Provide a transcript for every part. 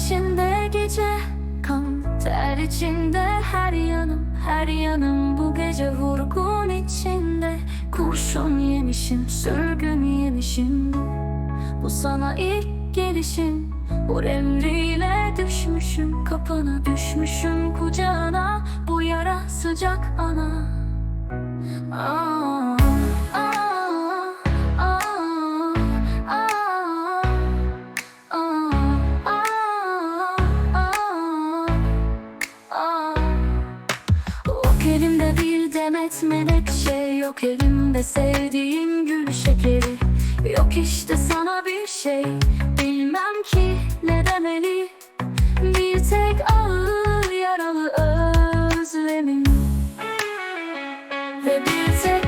içinde gece Kan ter içinde her yanım Her yanım bu gece vurgun içinde. Kurşun yemişim sürgün yemişim. Bu sana ilk gelişim Bu emriyle düşmüşüm kapına Düşmüşüm kucağına. Bu yara sıcak ana. Aa. Demet menekşe Yok elimde sevdiğim gül şekeri. Yok işte sana bir şey Bilmem ki ne demeli Bir tek ağır yaralı özlemim. Ve bir tek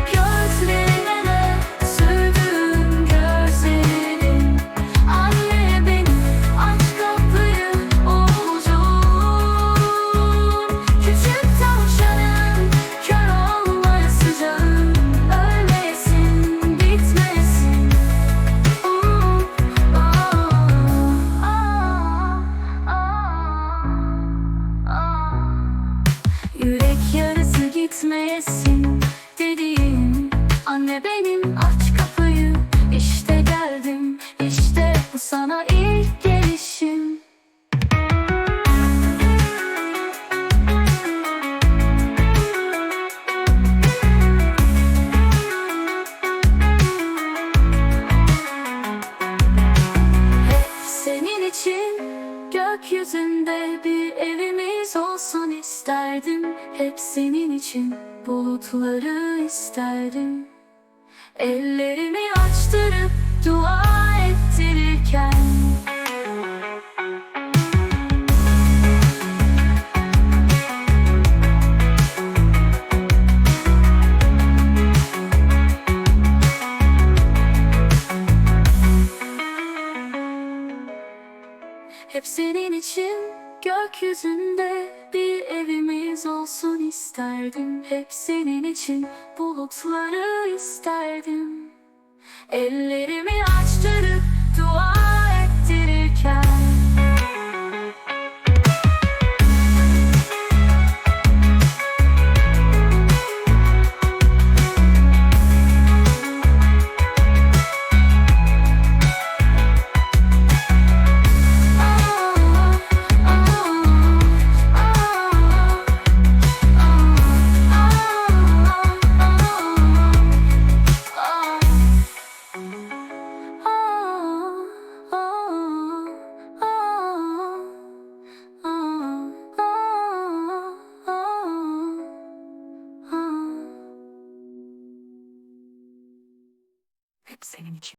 Yürek yarısı gitmeyesin dediğim Anne benim aç kapıyı. İşte geldim işte bu sana ilk gelişim. Hep senin için gökyüzünde bir evimiz olsun isterdim. Hep senin için bulutları isterdim. Ellerimi açtırıp Hep senin için gökyüzünde bir evimiz olsun isterdim. Hep senin için bulutları isterdim. Ellerimi açtırıp Hep senin için.